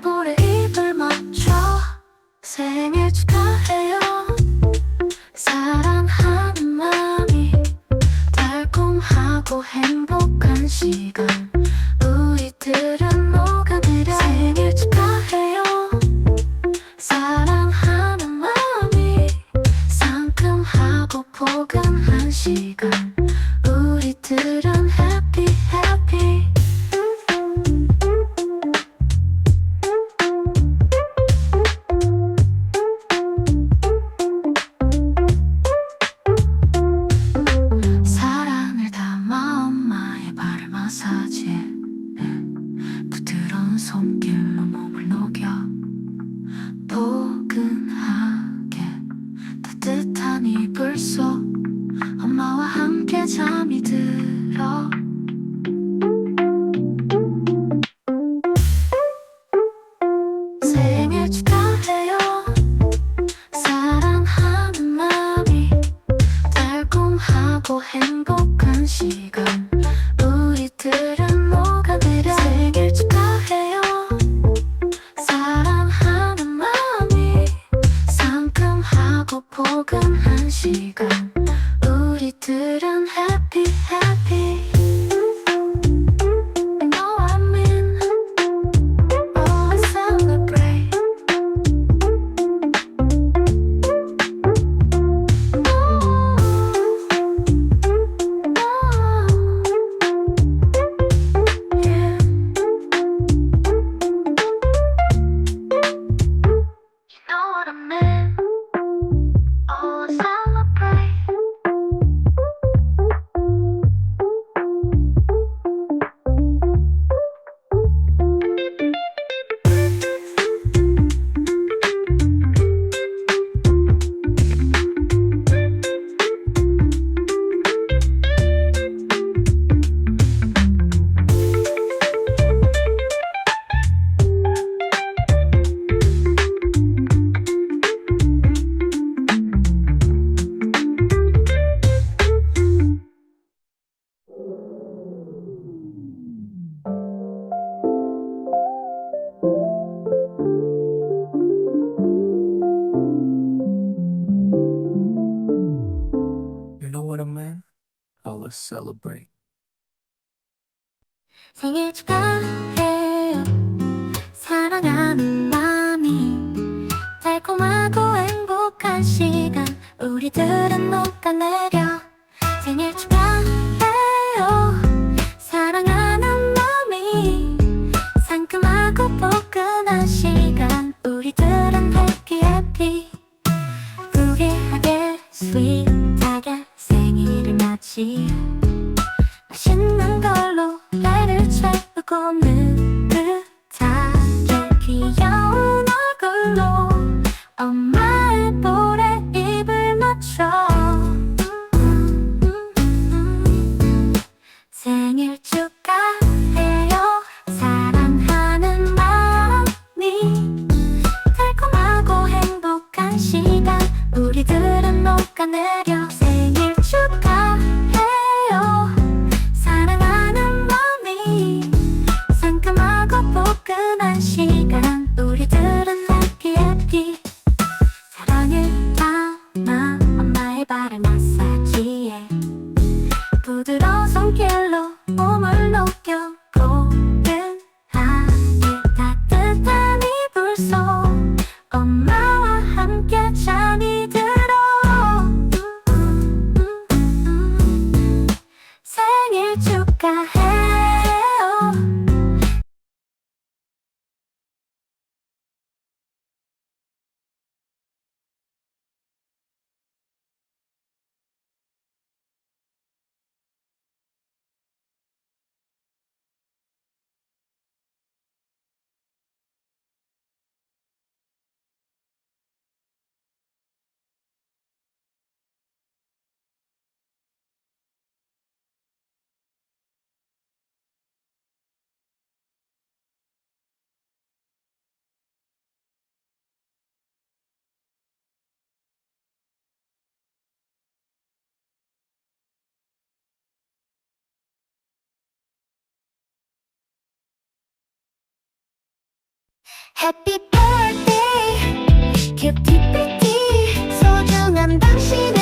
볼에 입을 맞춰 생일 축하해요. 사랑하는 마음이 달콤하고 행복한 시간. let's celebrate. 내 볼에 입을 맞춰. 부드러운 손길로 Happy birthday. 큐티피티 소중한 당신을